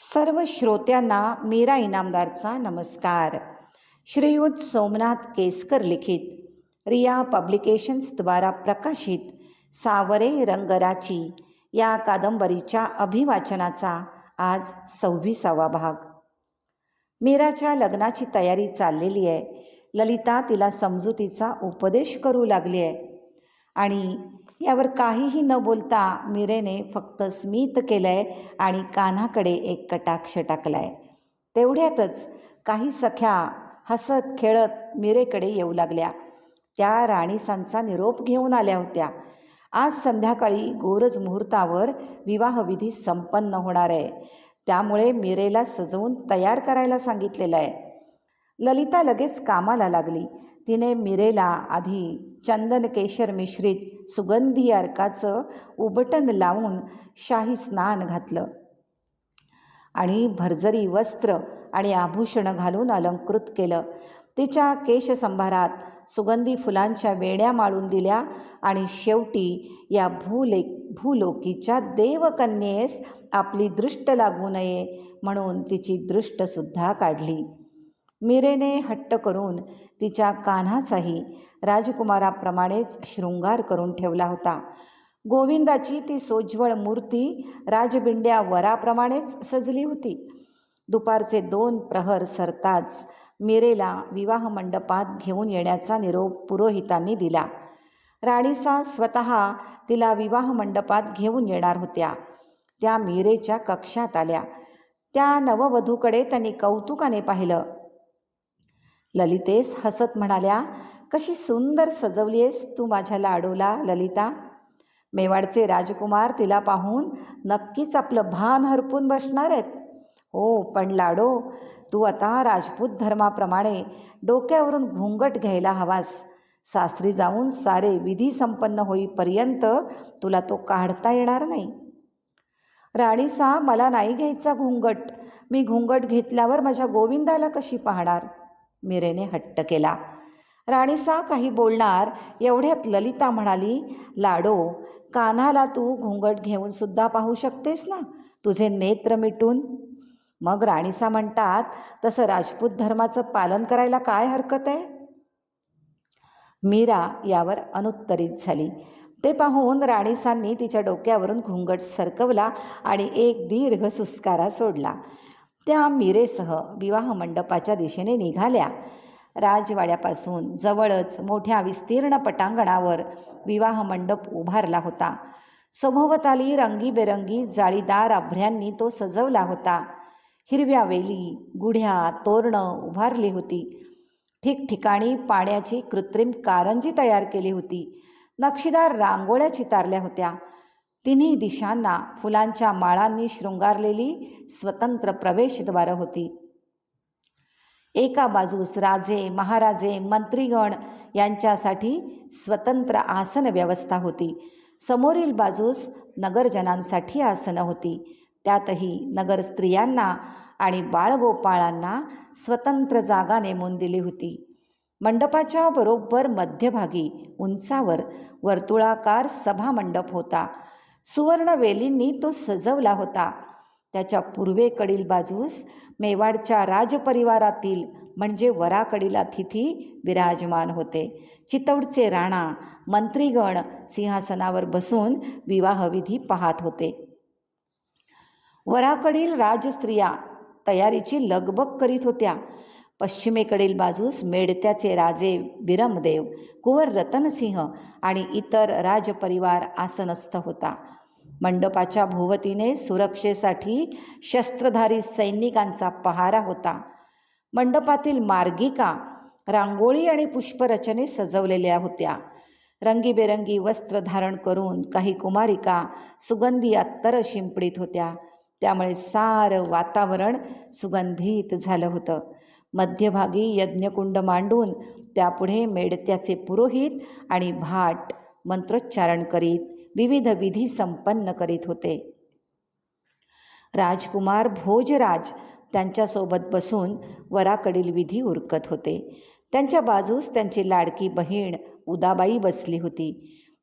सर्व श्रोत्यांना मीरा इनामदारचा नमस्कार. श्रीयुत सोमनाथ केसकर लिखित रिया पब्लिकेशन्सद्वारा प्रकाशित सावरे रंगराची या कादंबरीच्या अभिवाचनाचा आज सव्वीसावा भाग. मीराच्या लग्नाची तयारी चाललेली आहे. ललिता तिला समजुतीचा उपदेश करू लागली आहे. आणि यावर काहीही न बोलता मीरेने फक्त स्मित केलं आहे आणि कान्हाकडे एक कटाक्ष टाकला आहे तेवढ्यातच काही सख्या हसत खेळत मीरेकडे येऊ लागल्या. त्या राणीसांचा निरोप घेऊन आल्या होत्या. आज संध्याकाळी गोरज मुहूर्तावर विवाहविधी संपन्न होणार आहे. त्यामुळे मीरेला सजवून तयार करायला सांगितलेलं आहे. ललिता लगेच कामाला लागली. तिने मिरेला आधी चंदन केशर मिश्रित सुगंधी अर्काचं उबटन लावून शाही स्नान घातलं. आणि भरजरी वस्त्र आणि आभूषण घालून अलंकृत केलं. तिच्या केशसंभारात सुगंधी फुलांच्या वेण्या माळून दिल्या आणि शेवटी या भूले भूलोकीच्या देवकन्येस आपली दृष्ट लागू नये म्हणून तिची दृष्टसुद्धा काढली. मीरेने हट्ट करून तिच्या कान्हाचाही राजकुमाराप्रमाणेच शृंगार करून ठेवला होता. गोविंदाची ती सोज्वळ मूर्ती राजबिंड्या वराप्रमाणेच सजली होती. दुपारचे दोन प्रहर सरताच मीरेला विवाह मंडपात घेऊन येण्याचा निरोप पुरोहितांनी दिला. राणीसा स्वतः तिला विवाह मंडपात घेऊन येणार होत्या. त्या मीरेच्या कक्षात आल्या. त्या नववधूकडे त्यांनी कौतुकाने पाहिलं. ललितेस हसत म्हणाल्या कशी सुंदर सजवली आहेस तू माझ्या लाडूला ललिता. मेवाडचे राजकुमार तिला पाहून नक्कीच आपलं भान हरपून बसणार आहेत. हो पण लाडो तू आता राजपूत धर्माप्रमाणे डोक्यावरून घुंगट घ्यायला हवास. सासरी जाऊन सारे विधी संपन्न होईपर्यंत तुला तो काढता येणार नाही. राणीसा मला नाही घ्यायचा घुंगट. मी घुंगट घेतल्यावर माझ्या गोविंदाला कशी पाहणार? मीरेने हट्ट केला. राणीसा काही बोलणार एवढ्यात ललिता म्हणाली लाडो कान्हाला तू घुंगट घेऊन सुद्धा पाहू शकतेस ना? तुझे नेत्र मिटून. मग राणीसा म्हणतात तसं राजपूत धर्माचं पालन करायला काय हरकत आहे? मीरा यावर अनुत्तरित झाली. ते पाहून राणीसांनी तिच्या डोक्यावरून घुंगट सरकवला आणि एक दीर्घ सुस्कारा सोडला. त्या मिरेसह विवाह मंडपाच्या दिशेने निघाल्या. राजवाड्यापासून जवळच मोठ्या विस्तीर्ण पटांगणावर विवाह मंडप उभारला होता. सभोवताली रंगीबेरंगी जाळीदार आभ्र्यांनी तो सजवला होता. हिरव्या वेली गुढ्या तोरणं उभारली होती. ठिकठिकाणी पाण्याची कृत्रिम कारंजी तयार केली होती. नक्षीदार रांगोळ्या चितारल्या होत्या. तिन्ही दिशांना फुलांच्या माळांनी शृंगारलेली स्वतंत्र प्रवेशद्वारं होती. एका बाजूस राजे महाराजे मंत्रीगण यांच्यासाठी स्वतंत्र आसन व्यवस्था होती. समोरील बाजूस नगरजनांसाठी आसनं होती. त्यातही नगर स्त्रियांना आणि बाळगोपाळांना स्वतंत्र जागा नेमून दिली होती. मंडपाच्या बरोबर मध्यभागी उंचावर वर्तुळाकार सभामंडप होता. सुवर्णवेलींनी तो सजवला होता. त्याच्या पूर्वेकडील बाजूस मेवाडच्या राजपरिवारातील म्हणजे वराकडील अतिथी विराजमान होते. चितौडचे राणा मंत्रीगण सिंहासनावर बसून विवाहविधी पाहत होते. वराकडील राजस्त्रिया तयारीची लगबग करीत होत्या. पश्चिमेकडील बाजूस मेडत्याचे राजे बिरमदेव कुंवर रतनसिंह आणि इतर राजपरिवार आसनस्थ होता. मंडपाच्या भोवतीने सुरक्षेसाठी शस्त्रधारी सैनिकांचा पहारा होता. मंडपातील मार्गिका रांगोळी आणि पुष्परचने सजवलेल्या होत्या. रंगीबेरंगी वस्त्र धारण करून काही कुमारिका सुगंधी अत्तर शिंपडीत होत्या. त्यामुळे सारं वातावरण सुगंधित झालं होतं. मध्यभागी यज्ञकुंड मांडून त्यापुढे मेडत्याचे पुरोहित आणि भाट मंत्रोच्चारण करीत विविध विधी संपन्न करीत होते. राजकुमार भोजराज त्यांच्यासोबत बसून वराकडील विधी उरकत होते. त्यांच्या बाजूस त्यांची लाडकी बहीण उदाबाई बसली होती.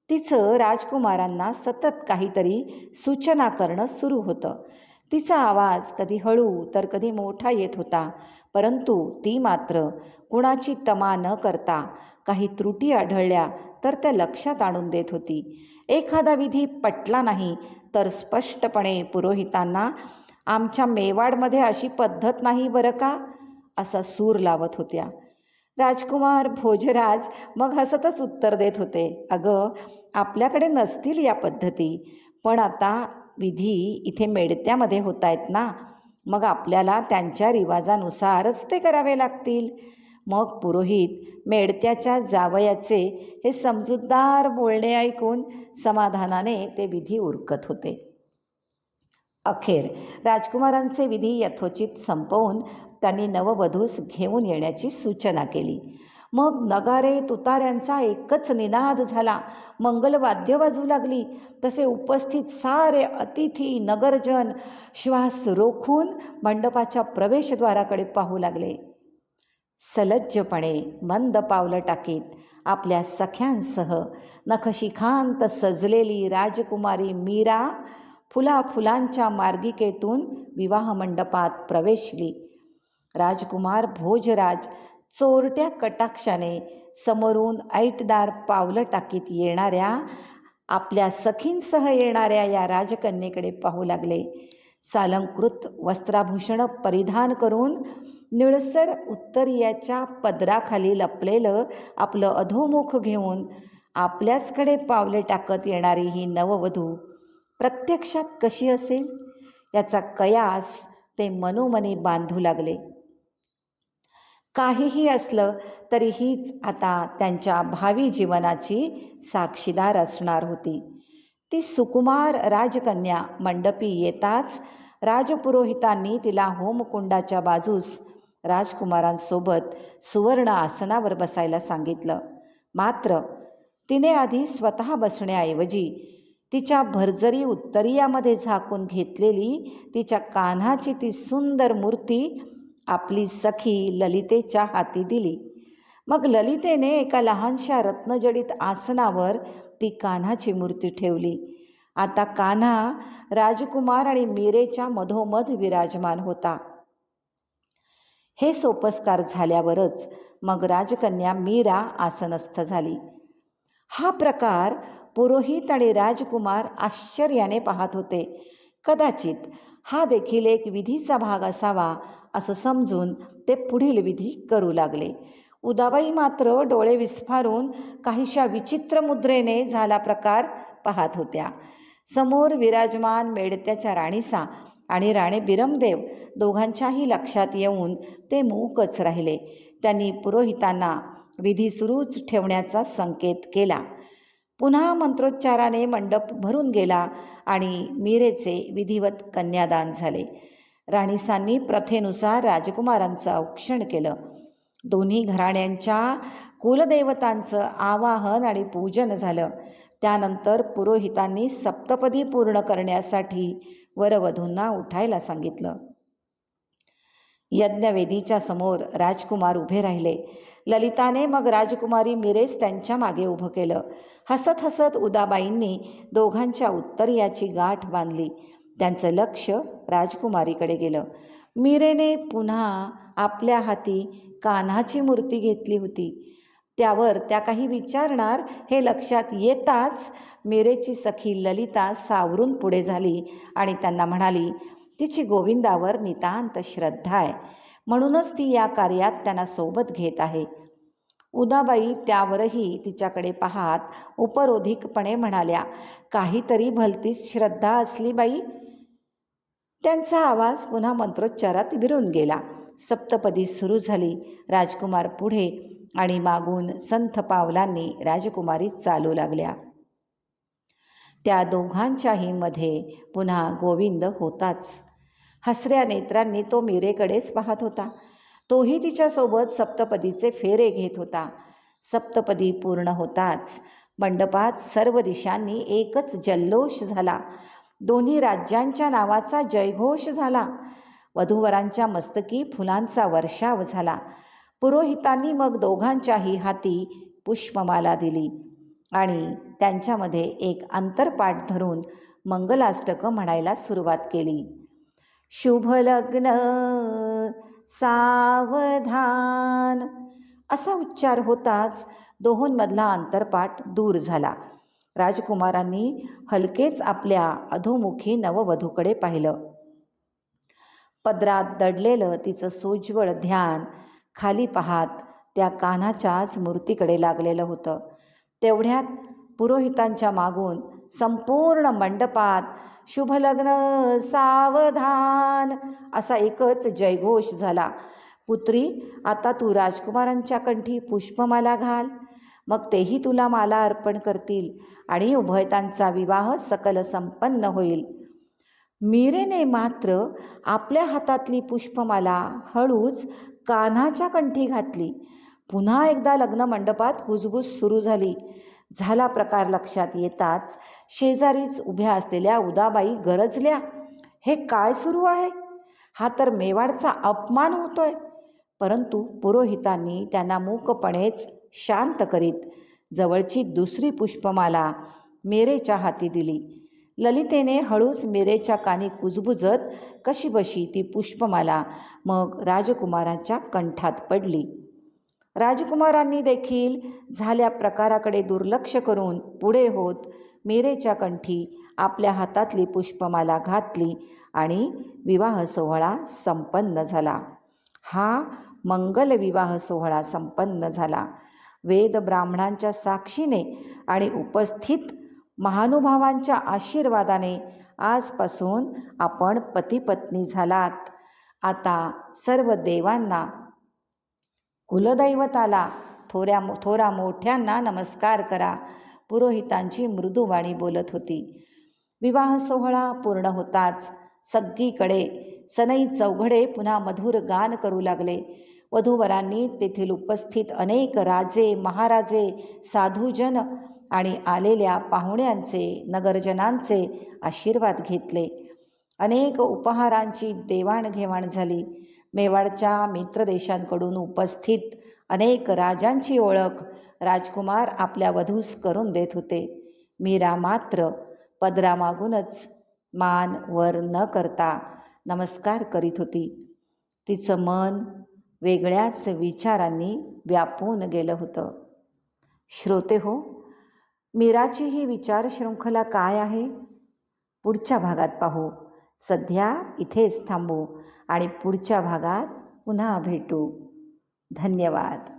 तिचं राजकुमारांना सतत काहीतरी सूचना करणं सुरू होतं. तिचा आवाज कधी हळू तर कधी मोठा येत होता परंतु ती मात्र कुणाची तमा न करता काही त्रुटी आढळल्या तर त्या लक्षात आणून देत होती. एखादा विधी पटला नाही तर स्पष्टपणे पुरोहितांना आमच्या मेवाडमध्ये अशी पद्धत नाही बरं का? असा सूर लावत होत्या. राजकुमार भोजराज मग हसतच उत्तर देत होते. अगं आपल्याकडे नसतील या पद्धती. पण आता विधी इथे मेडत्यामध्ये होत आहेत ना मग आपल्याला त्यांच्या रिवाजानुसारच ते करावे लागतील. मग पुरोहित मेडत्याच्या जावयाचे हे समजूतदार बोलणे ऐकून समाधानाने ते विधी उरकत होते. अखेर राजकुमारांचे विधी यथोचित संपवून त्यांनी नववधूस घेऊन येण्याची सूचना केली. मग नगारे तुताऱ्यांचा एकच निनाद झाला. मंगलवाद्य वाजू लागली. तसे उपस्थित सारे अतिथी नगरजन श्वास रोखून मंडपाच्या प्रवेशद्वाराकडे पाहू लागले. सलज्जपणे मंद पावलं टाकीत आपल्या सख्यांसह नखशिखांत सजलेली राजकुमारी मीरा फुला फुलांच्या मार्गिकेतून विवाह मंडपात प्रवेशली. राजकुमार भोजराज चोरट्या कटाक्षाने समोरून ऐटदार पावलं टाकीत येणाऱ्या आपल्या सखींसह येणाऱ्या या राजकन्येकडे पाहू लागले. सालंकृत वस्त्राभूषण परिधान करून निळसर उत्तरीयाच्या पदराखाली लपलेलं आपलं अधोमुख घेऊन आपल्याचकडे पावले टाकत येणारी ही नववधू प्रत्यक्षात कशी असेल? याचा कयास ते मनोमनी बांधू लागले. काहीही असलं तरी हीच आता त्यांच्या भावी जीवनाची साक्षीदार असणार होती. ती सुकुमार राजकन्या मंडपी येताच राजपुरोहितांनी तिला होमकुंडाच्या बाजूस राजकुमारांसोबत सुवर्ण आसनावर बसायला सांगितलं. मात्र तिने आधी स्वतः बसण्याऐवजी तिच्या भरजरी उत्तरीयामध्ये झाकून घेतलेली तिच्या कान्हाची ती सुंदर मूर्ती आपली सखी ललितेच्या हाती दिली. मग ललितेने एका लहानशा रत्नजडित आसनावर ती कान्हाची मूर्ती ठेवली. आता कान्हा राजकुमार आणि मीरेच्या मधोमध विराजमान होता. हे सोपस्कार झाल्यावरच मग राजकन्या मीरा आसनस्थ झाली. हा प्रकार पुरोहित आणि राजकुमार आश्चर्याने पाहत होते. कदाचित हा देखील एक विधीचा भाग असावा असं समजून ते पुढील विधी करू लागले. उदाबाई मात्र डोळे विस्फारून काहीशा विचित्र मुद्रेने झाला प्रकार पाहत होत्या. समोर विराजमान मेडत्याच्या राणीसा आणि राणे बिरमदेव दोघांच्याही लक्षात येऊन ते मूकच राहिले. त्यांनी पुरोहितांना विधी सुरूच ठेवण्याचा संकेत केला. पुन्हा मंत्रोच्चाराने मंडप भरून गेला आणि मीरेचे विधिवत कन्यादान झाले. राणीसांनी प्रथेनुसार राजकुमारांचं औक्षण केलं. दोन्ही घराण्यांच्या कुलदेवतांचं आवाहन आणि पूजन झालं. त्यानंतर पुरोहितांनी सप्तपदी पूर्ण करण्यासाठी वरवधूंना उठायला सांगितलं. यज्ञवेदीच्या समोर राजकुमार उभे राहिले. ललिताने मग राजकुमारी मिरेस त्यांच्या मागे उभं केलं. हसत हसत उदाबाईंनी दोघांच्या उत्तरीयाची गाठ बांधली. त्यांचं लक्ष राजकुमारीकडे गेलं. मीरेने पुन्हा आपल्या हाती कान्हाची मूर्ती घेतली होती. त्यावर त्या काही विचारणार हे लक्षात येताच मेरेची सखी ललिता सावरून पुढे झाली आणि त्यांना म्हणाली तिची गोविंदावर नितांत श्रद्धा आहे. म्हणूनच ती या कार्यात त्यांना सोबत घेत आहे. उदाबाई त्यावरही तिच्याकडे पाहात उपरोधिकपणे म्हणाल्या काहीतरी भलतीच श्रद्धा असली बाई. त्यांचा आवाज पुन्हा मंत्रोच्चारात विरून गेला. सप्तपदी सुरू झाली. राजकुमार पुढे आणि मागून संथ पावलांनी राजकुमारी चालू लागल्या. त्या दोघांच्याही मध्ये पुन्हा गोविंद होताच. हसऱ्या नेत्रांनी तो मीरेकडेच पाहत होता. तोही तिच्यासोबत सप्तपदीचे फेरे घेत होता. सप्तपदी पूर्ण होताच. मंडपात सर्व दिशांनी एकच जल्लोष झाला. दोन्ही राज्यांच्या नावाचा जयघोष झाला. वधूवरांच्या मस्तकी फुलांचा वर्षाव झाला. पुरोहितांनी मग दोघांच्याही हाती पुष्पमाला दिली आणि त्यांच्यामध्ये एक अंतरपाठ धरून मंगलाष्टकं म्हणायला सुरुवात केली. शुभ लग्न सावधान असा उच्चार होताच दोहोंमधला अंतरपाठ दूर झाला. राजकुमारांनी हलकेच आपल्या अधोमुखी नववधूकडे पाहिलं. पदरात दडलेलं तिचं सोज्वळ ध्यान खाली पाहात त्या कान्हाच्याच मूर्तीकडे लागलेलं होतं. तेवढ्यात पुरोहितांच्या मागून संपूर्ण मंडपात शुभलग्न सावधान असा एकच जयघोष झाला. पुत्री आता तू राजकुमारांच्या कंठी पुष्पमाला घाल. मग तेही तुला माला अर्पण करतील आणि उभयतांचा विवाह सकल संपन्न होईल. मीरेने मात्र आपल्या हातातली पुष्पमाला हळूच कान्हाच्या कंठी घातली. पुन्हा एकदा लग्न मंडपात कुजबूज सुरू झाली. झाला प्रकार लक्षात येताच शेजारीच उभ्या असलेल्या उदाबाई गरजल्या हे काय सुरू आहे? हा तर मेवाडचा अपमान होतोय. परंतु पुरोहितांनी त्यांना मूकपणेच शांत करीत जवळची दुसरी पुष्पमाला मेरेच्या हाती दिली. ललितेने हळूच मिरेच्या कानी कुजबुजत कशीबशी ती पुष्पमाला? मग राजकुमाराच्या कंठात पडली. राजकुमारांनी देखील झाल्या प्रकाराकडे दुर्लक्ष करून पुढे होत मेरेच्या कंठी आपल्या हातातली पुष्पमाला घातली आणि विवाह सोहळा संपन्न झाला. हा मंगल विवाह सोहळा संपन्न झाला. वेद ब्राह्मणांच्या साक्षीने आणि उपस्थित महानुभावांच्या आशीर्वादाने आजपासून आपण पतीपत्नी झालात. आता सर्व देवांना कुलदैवताला थोऱ्या थोरा मोठ्यांना नमस्कार करा. पुरोहितांची मृदुवाणी बोलत होती. विवाह सोहळा पूर्ण होताच सगळीकडे सनई चौघडे पुन्हा मधुर गान करू लागले. वधूवरांनी तेथील उपस्थित अनेक राजे महाराजे साधूजन आणि आलेल्या पाहुण्यांचे नगरजनांचे आशीर्वाद घेतले. अनेक उपहारांची देवाणघेवाण झाली. मेवाडच्या मित्रदेशांकडून उपस्थित अनेक राजांची ओळख राजकुमार आपल्या वधूस करून देत होते. मीरा मात्र पदरामागूनच मान वर न करता नमस्कार करीत होती. तिचं मन वेगळ्याच विचारांनी व्यापून गेलं होतं. श्रोते हो मीराची ही विचारशृंखला काय आहे? पुढच्या भागात पाहू. सध्या इथेच थांबू आणि पुढच्या भागात पुन्हा भेटू. धन्यवाद.